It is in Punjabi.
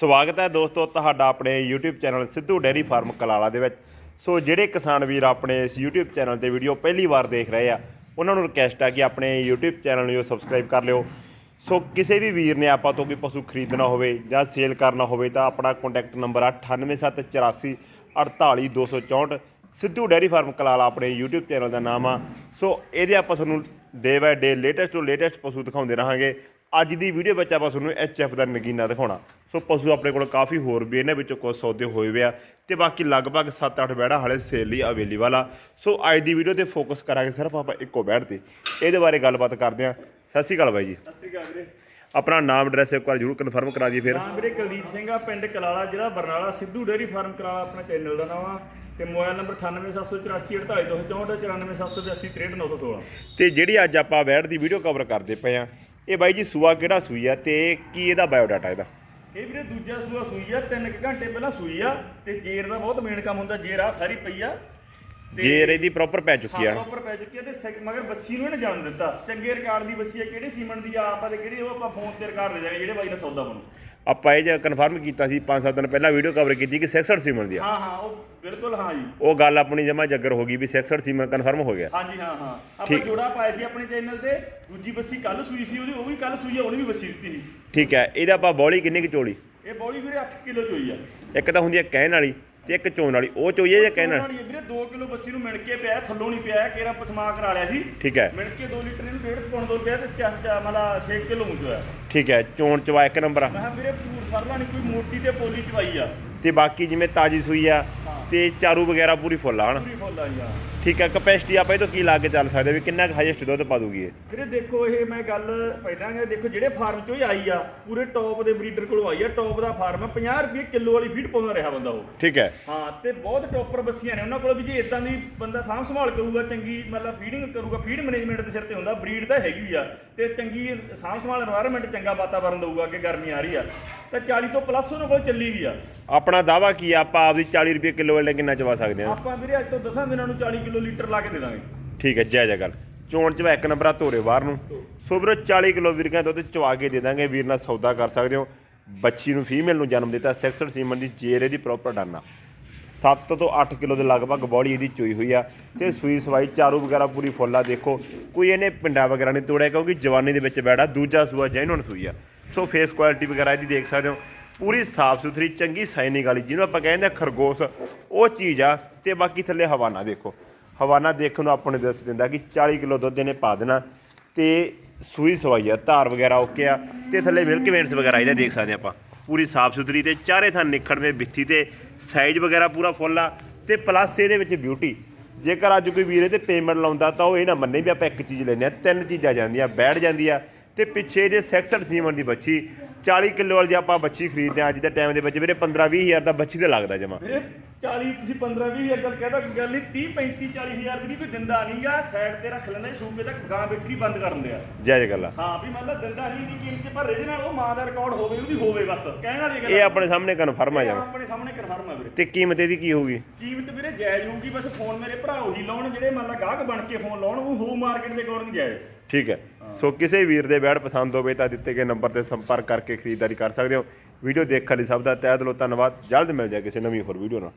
ਸਵਾਗਤ ਹੈ ਦੋਸਤੋ ਤੁਹਾਡਾ ਆਪਣੇ YouTube channel Sidhu dairy farm Kalala ਦੇ ਵਿੱਚ। ਸੋ ਜਿਹੜੇ ਕਿਸਾਨ ਵੀਰ ਆਪਣੇ ਇਸ YouTube ਚੈਨਲ ਤੇ ਵੀਡੀਓ ਪਹਿਲੀ ਵਾਰ ਦੇਖ ਰਹੇ ਆ, ਉਹਨਾਂ ਨੂੰ ਰਿਕਵੈਸਟ ਆ ਕਿ ਆਪਣੇ YouTube ਚੈਨਲ ਨੂੰ ਸਬਸਕ੍ਰਾਈਬ ਕਰ ਲਿਓ। ਸੋ ਕਿਸੇ ਵੀ ਵੀਰ ਨੇ ਆਪਾਂ ਤੋਂ ਕੋਈ ਪਸ਼ੂ ਖਰੀਦਣਾ ਹੋਵੇ ਜਾਂ ਸੇਲ ਕਰਨਾ ਹੋਵੇ ਤਾਂ ਆਪਣਾ ਕੰਟੈਕਟ ਨੰਬਰ ਆ 98784 48264 ਸਿੱਧੂ ਡੇਅਰੀ ਫਾਰਮ ਕਲਾਲਾ ਆਪਣੇ YouTube ਚੈਨਲ ਦਾ ਨਾਮ ਆ। ਸੋ ਇਹਦੇ ਆਪਾਂ ਤੁਹਾਨੂੰ ਡੇ ਬਾਏ ਡੇ ਲੇਟੈਸਟ ਤੋਂ ਲੇਟੈਸਟ ਪਸ਼ੂ ਦਿਖਾਉਂਦੇ ਰਹਾਂਗੇ। ਅੱਜ ਦੀ ਵੀਡੀਓ ਵਿੱਚ ਆਪਾਂ ਤੁਹਾਨੂੰ ਐਚਐਫ ਦਾ ਨਗੀਨਾ ਦਿਖਾਉਣਾ। ਸੋ ਪਸ਼ੂ ਆਪਣੇ ਕੋਲ ਕਾਫੀ ਹੋਰ ਵੀ ਇਹਨਾਂ ਵਿੱਚੋਂ ਕੁਝ ਸੌਦੇ ਹੋਏ ਵੇ ਆ ਤੇ ਬਾਕੀ ਲਗਭਗ 7-8 ਬੈੜਾ ਹਾਲੇ ਸੇਲ ਲਈ ਅਵੇਲੇਬਲ ਆ। ਸੋ ਅੱਜ ਦੀ ਵੀਡੀਓ ਤੇ ਫੋਕਸ ਕਰਾਂਗੇ ਸਿਰਫ ਆਪਾਂ ਇੱਕੋ ਬੈੜ ਤੇ। ਇਹਦੇ ਬਾਰੇ ਗੱਲਬਾਤ ਕਰਦੇ ਆ। ਸਤਿ ਸ਼੍ਰੀ ਅਕਾਲ ਬਾਈ ਜੀ। ਸਤਿ ਸ਼੍ਰੀ ਅਕਾਲ ਵੀਰੇ। ਆਪਣਾ ਨਾਮ ਐਡਰੈਸ ਇੱਕ ਵਾਰ ਜਰੂਰ ਕਨਫਰਮ ਕਰਾ ਦਈਏ ਫਿਰ। ਨਾਮ ਵੀਰੇ ਕੁਲਦੀਪ ਸਿੰਘ ਆ ਪਿੰਡ ਕਲਾਲਾ ਜ਼ਿਲ੍ਹਾ ਬਰਨਾਲਾ ਸਿੱਧੂ ਡੇਅਰੀ ਫਾਰਮ ਕਲਾਲਾ ਆਪਣਾ ਚੈਨਲ ਦਾ ਨਾਮ ਆ। ਤੇ ਮੋਬਾਈਲ ਨੰਬਰ 9874844294 99782 ਤੇ ਜਿਹੜੀ ਅੱਜ ਆਪਾਂ ਬੈੜ ਦੀ ਵੀਡੀਓ ਕਵਰ ਕਰਦੇ ਪਏ ਆ ਇਹ ਬਾਈ ਜੀ ਸੂਆ ਕਿਹੜਾ ਸੂਈ ਆ ਤੇ ਕੀ ਇਹਦਾ ਬਾਇਓਡਾਟਾ ਇਹਦਾ? ਇਹ ਵੀਰੇ ਦੂਜਾ ਸੂਆ ਸੂਈ ਆ 3 ਘੰਟੇ ਪਹਿਲਾਂ ਸੂਈ ਆ ਤੇ ਜੇਰ ਦਾ ਬਹੁਤ ਮੇਨ ਕੰਮ ਹੁੰਦਾ ਜੇਰ ਆ ਸਾਰੀ ਪਈ ਆ। ਜੇਰ ਇਹਦੀ ਪ੍ਰੋਪਰ ਪੈ ਚੁੱਕੀ ਆ ਪ੍ਰੋਪਰ ਪੈ ਚੁੱਕੀ ਆ ਤੇ ਮਗਰ ਬੱਸੀ ਨੂੰ ਇਹਨੇ ਜਾਣ ਦਿੱਤਾ। ਚੰਗੇ ਰਿਕਾਰਡ ਦੀ ਬੱਸੀ ਆ ਕਿਹੜੇ ਸੀਮਨ ਦੀ ਆ ਆਪਾਂ ਤੇ ਕਿਹੜੀ ਉਹ ਆਪਾਂ ਫੋਨ ਤੇ ਰਿਕਾਰਡ ਦੇ ਦਾਂਗੇ ਜਿਹੜੇ ਬਾਈ ਦਾ ਸੌਦਾ ਬਣੂ। ਆਪਾਂ ਇਹ ਜੇ ਕਨਫਰਮ ਕੀਤਾ ਸੀ 5-7 ਦਿਨ ਪਹਿਲਾਂ ਵੀਡੀਓ ਕਵਰ ਕੀਤੀ ਕਿ 66 ਸੀਮਨ ਦੀ ਆ। ਹਾਂ ਹਾਂ ਉਹ ਬਿਲਕੁਲ ਹਾਂ ਜੀ। ਉਹ ਗੱਲ ਆਪਣੀ ਜਮਾ ਜੱਗਰ ਹੋ ਗਈ ਵੀ 66 ਸੀਮਨ ਕਨਫਰਮ ਹੋ ਗਿਆ। ਹਾਂਜੀ ਹਾਂ ਹਾਂ। ਆਪਾਂ ਠੀਕ। ਜੋੜਾ ਪਾਇਆ ਸੀ ਆਪਣੇ ਚੈਨਲ ਤੇ ਦੂਜੀ ਬੱਸੀ ਕੱਲ ਸੂਈ ਸੀ ਉਹਦੀ ਉਹ ਵੀ ਕੱਲ ਸੂਈ ਆ ਉਹਨੇ ਵੀ ਬੱਸੀ ਦਿੱਤੀ ਸੀ। ਠੀਕ ਹੈ ਇਹਦਾ ਆਪਾਂ ਬੌਲੀ ਕਿੰਨੀ ਕੁ ਚੋਲੀ ਇਹ ਬੌਲੀ ਵੀਰੇ 8 ਕਿਲੋ ਚੋਈ ਆ। ਇੱਕ ਤਾਂ ਹੁੰਦੀ ਹੈ ਕਹਿਣ ਵਾਲੀ ਤੇ ਇੱਕ ਚੋਣ ਵਾਲੀ ਉਹ ਚੋਈ ਹੈ ਜਾਂ ਕਹਿਣ। ਵਾਲੀ ਵੀਰੇ 2 ਕਿਲੋ ਬੱਸੀ ਨੂੰ ਮਿਣ ਕੇ ਪਿਆ ਥੱਲੋਂ ਨਹੀਂ ਪਿਆ ਕੇਰਾ ਪਸਮਾ ਕਰਾ ਲਿਆ ਸੀ। ਠੀਕ ਹੈ। ਮਿਣ ਕੇ 2 ਲੀਟਰ ਇਹਨੂੰ ਡੇਢ ਪੌਣ ਦੋ ਪਿਆ ਤੇ ਚੱਸ ਚਾ ਮਤਲਬ 6 ਕਿਲੋ ਮੁੱਚ ਹੋਇਆ ਠੀਕ ਹੈ ਚੋਣ ਚਵਾ ਇੱਕ ਨੰਬਰ ਆ। ਮੈਂ ਕਿਹਾ ਵੀਰੇ ਪੂਰ ਸਰਲਾ ਨਹੀਂ ਕੋਈ ਮੋਟੀ ਤੇ ਪੋਲੀ ਚਵਾਈ ਆ। ਤੇ ਬਾਕੀ ਜਿਵੇਂ ਤਾਜੀ ਸੂਈ ਆ ਤੇ ਚਾਰੂ ਵਗੈਰਾ ਪੂਰੀ ਫੁੱਲ ਆ ਹਨਾ? ਪੂਰੀ ਫੁੱਲ ਆ ਠੀਕ ਹੈ ਕਪੈਸਿਟੀ ਆਪਾਂ ਇਹ ਤੋਂ ਕੀ ਲਾ ਕੇ ਚੱਲ ਸਕਦੇ ਵੀ ਕਿੰਨਾ ਹਾਈਐਸਟ ਦੁੱਧ ਪਾ ਦੂਗੀ ਇਹ? ਵੀਰੇ ਦੇਖੋ ਇਹ ਮੈਂ ਗੱਲ ਪਹਿਲਾਂ ਕਿ ਦੇਖੋ ਜਿਹੜੇ ਫਾਰਮ ਚੋਂ ਹੀ ਆਈ ਆ ਪੂਰੇ ਟੌਪ ਦੇ ਬਰੀਡਰ ਕੋਲੋਂ ਆਈ ਆ ਟੌਪ ਦਾ ਫਾਰਮ 50 ਰੁਪਏ ਕਿਲੋ ਵਾਲੀ ਫੀਡ ਪਾਉਂਦਾ ਰਿਹਾ ਬੰਦਾ ਉਹ। ਠੀਕ ਹੈ। ਹਾਂ ਤੇ ਬਹੁਤ ਟੌਪਰ ਬੱਸੀਆਂ ਨੇ ਉਹਨਾਂ ਕੋਲ ਵੀ ਜੇ ਇਦਾਂ ਦੀ ਬੰਦਾ ਸਾਂਭ ਸੰਭਾਲ ਕਰੂਗਾ ਚੰਗੀ ਮਤਲਬ ਫੀਡਿੰਗ ਕਰੂਗਾ ਫੀਡ ਮੈਨੇਜਮੈਂਟ ਦੇ ਸਿਰ ਤੇ ਹੁੰਦਾ ਬਰੀਡ ਤਾਂ ਹੈਗੀ ਆ ਤੇ ਚੰਗੀ ਸਾਂਭ ਸੰਭਾਲ এনवायरमेंट ਚੰਗਾ ਵਾਤਾਵਰਣ ਦਊਗਾ ਕਿ ਗਰਮੀ ਆ ਰਹੀ ਆ ਤਾਂ 40 ਤੋਂ ਪਲੱਸ ਉਹਨਾਂ ਕੋਲ ਚੱਲੀ ਵੀ ਆ। ਆਪਣਾ ਦਾਵਾ ਕੀ ਆ ਆਪਾਂ ਆਪਦੀ 40 ਰੁਪਏ ਕਿਲੋ ਵਾਲੇ ਕਿੰਨਾ ਚਵਾ ਸਕਦੇ ਆ? ਆਪਾਂ ਵੀਰੇ ਅੱਜ ਤੋਂ 10 ਦਿਨਾਂ ਨੂੰ 40 ਕਿਲੋ ਲੀਟਰ ਲਾ ਕੇ ਦੇ ਦਾਂਗੇ। ਠੀਕ ਹੈ, ਜੈ ਜੈ ਗੱਲ ਚੋਣ ਚ ਮੈਂ ਇੱਕ ਨੰਬਰ ਆ ਧੋਰੇ ਬਾਹਰ ਨੂੰ। ਸੋ ਵੀਰੋ 40 ਕਿਲੋ ਵੀਰਗਾਂ ਦੁੱਧ ਚਵਾ ਕੇ ਦੇ ਦਾਂਗੇ। ਵੀਰ ਨਾਲ ਸੌਦਾ ਕਰ ਸਕਦੇ ਹੋ। ਬੱਚੀ ਨੂੰ ਫੀਮੇਲ ਨੂੰ ਜਨਮ ਦਿੱਤਾ। 66 ਸੀਮਨ ਦੀ ਜੇਰ ਇਹਦੀ ਪ੍ਰੋਪਰ ਡਾਨਾ। 7 ਤੋਂ 8 ਕਿਲੋ ਦੇ ਲਗਭਗ ਬੋਡੀ ਇਹਦੀ ਚੋਈ ਹੋਈ ਆ। ਤੇ ਸੂਈ ਸਵਾਈ ਚਾਰੂ ਵਗੈਰਾ ਪੂਰੀ ਫੁੱਲ ਆ, ਦੇਖੋ। ਕੋਈ ਇਹਨੇ ਪਿੰਡਾ ਵਗੈਰਾ ਨਹੀਂ ਤੋੜਿਆ, ਕਿਉਂਕਿ ਜਵਾਨੀ ਦੇ ਵਿੱਚ ਬੈਠਾ, ਦੂਜਾ ਸੂਆ ਜੈਨੂਨ ਸੂਈ ਆ। ਸੋ ਫੇਸ ਕੁਆਲਿਟੀ ਵਗੈਰਾ ਇਹਦੀ ਦੇਖ ਸਕਦੇ ਹੋ। ਪੂਰੀ ਸਾਫ਼ ਸੁਥਰੀ, ਚੰਗੀ ਸਾਈਨਿੰਗ ਵਾਲੀ, ਜਿਹਨੂੰ ਆਪਾਂ ਕਹਿੰਦੇ ਆ ਖਰਗੋਸ਼, ਉਹ ਚੀਜ਼ ਆ। ਤੇ ਬਾਕੀ ਥੱਲੇ ਹਵਾਨਾ ਦੇਖੋ। ਹਵਾਨਾ ਦੇਖਣ ਨੂੰ ਆਪਾਂ ਨੂੰ ਦੱਸ ਦਿੰਦਾ ਕਿ 40 ਕਿਲੋ ਦੁੱਧ ਇਹਨੇ ਪਾ ਦੇਣਾ ਤੇ ਸੂਈ ਸਵਾਈ ਆ, ਧਾਰ ਵਗੈਰਾ ਓਕੇ ਆ, ਤੇ ਥੱਲੇ ਮਿਲਕ ਵੇਨਸ ਵਗੈਰਾ ਇਹਦੇ ਦੇਖ ਸਕਦੇ ਆਪਾਂ। ਪੂਰੀ ਸਾਫ਼ ਸੁਥਰੀ ਤੇ, ਚਾਰੇ ਥਾਂ ਨਿਖੜਵੇਂ ਬਿੱਥੀ ਤੇ ਸਾਈਜ਼ ਵਗੈਰਾ ਪੂਰਾ ਫੁੱਲ ਆ, ਤੇ ਪਲੱਸ ਇਹਦੇ ਵਿੱਚ ਬਿਊਟੀ ਜੇਕਰ ਅੱਜ ਕੋਈ ਵੀਰੇ ਤੇ ਪੇਮੈਂਟ ਲਾਉਂਦਾ ਤਾਂ ਉਹ ਇਹ ਨਾ ਮੰਨੇ ਵੀ ਆਪਾਂ ਇੱਕ ਚੀਜ਼ ਲੈਨੇ ਆ ਤਿੰਨ ਚੀਜ਼ਾਂ ਜਾਂਦੀਆਂ, ਬੈਠ ਜਾਂਦੀ ਆ ਤੇ ਪਿੱਛੇ ਇਹਦੇ 66 ਸੀਮਨ ਦੀ ਬੱਚੀ 40 ਕਿਲੋ ਵਾਲੀ ਜੇ ਆਪਾਂ ਬੱਚੀ ਖਰੀਦਦੇ ਆ ਅੱਜ ਦੇ ਟਾਈਮ ਦੇ ਵਿੱਚ ਵੀਰੇ 15 20 ਹਜ਼ਾਰ ਦਾ ਬੱਚੀ ਤੇ ਲੱਗਦਾ ਜਮਾ। ਵੀਰੇ 40 ਤੁਸੀਂ 15 20 ਹਜ਼ਾਰ ਗੱਲ ਕਹਿਦਾ ਕੋਈ ਗੱਲ ਨਹੀਂ 30 35 40 ਹਜ਼ਾਰ ਦੀ ਵੀ ਕੋਈ ਦਿੰਦਾ ਨਹੀਂਗਾ ਸਾਈਡ ਤੇ ਰੱਖ ਲੈਂਦਾ ਸੂਬੇ ਤੱਕ ਗਾਂ ਵਿਕਰੀ ਬੰਦ ਕਰਨ ਦਿਆ ਜੈ ਜੈ ਗੱਲ ਆ ਹਾਂ ਵੀ ਮਤਲਬ ਦਿੰਦਾ ਨਹੀਂ ਦੀ ਕੀਮਤ ਪਰ ਇਹਦੇ ਨਾਲ ਉਹ ਮਾਂ ਦਾ ਰਿਕਾਰਡ ਹੋਵੇ ਉਹਦੀ ਹੋਵੇ ਬਸ। ਕਹਿਣ ਵਾਲੀ ਗੱਲ ਇਹ ਆਪਣੇ ਸਾਹਮਣੇ ਕਨਫਰਮ ਆ ਜਾਣਾ ਆਪਣੇ ਸਾਹਮਣੇ ਕਨਫਰਮ ਆ ਵੀਰੇ। ਤੇ ਕੀਮਤ ਇਹਦੀ ਕੀ ਹੋਊਗੀ? ਕੀਮਤ ਵੀਰੇ ਜਾਇਜ਼ ਹੋਊਗੀ ਬਸ ਫੋਨ ਮੇਰੇ ਭਰਾ ਉਹੀ ਲਾਉਣ ਜਿਹੜੇ ਮੰਨ ਲਾ ਗਾਹਕ ਬਣ ਕੇ ਫੋਨ ਲਾਉਣ ਉਹ ਹੋ ਮਾਰਕੀਟ ਦੇ ਅਕੋਰਡਿੰਗ ਜਾਇਜ਼। ਠੀਕ ਹੈ। ਸੋ ਕਿਸੇ ਵੀਰ ਦੇ ਬੈਡ ਪਸੰਦ ਹੋਵੇ ਤਾਂ ਦਿੱਤੇ ਗਏ ਨੰਬਰ ਤੇ ਸੰਪਰਕ ਕਰਕੇ ਖਰੀਦਦਾਰੀ ਕਰ ਸਕਦੇ ਹੋ। ਵੀਡੀਓ ਦੇਖਣ ਲਈ ਸਭ ਦਾ ਤਹਿ ਦਿਲੋਂ ਧੰਨਵਾਦ। ਜਲਦ ਮਿਲ ਜਾਏ ਕਿਸੇ ਨਵੀਂ ਹੋਰ ਵੀਡੀਓ ਨਾਲ।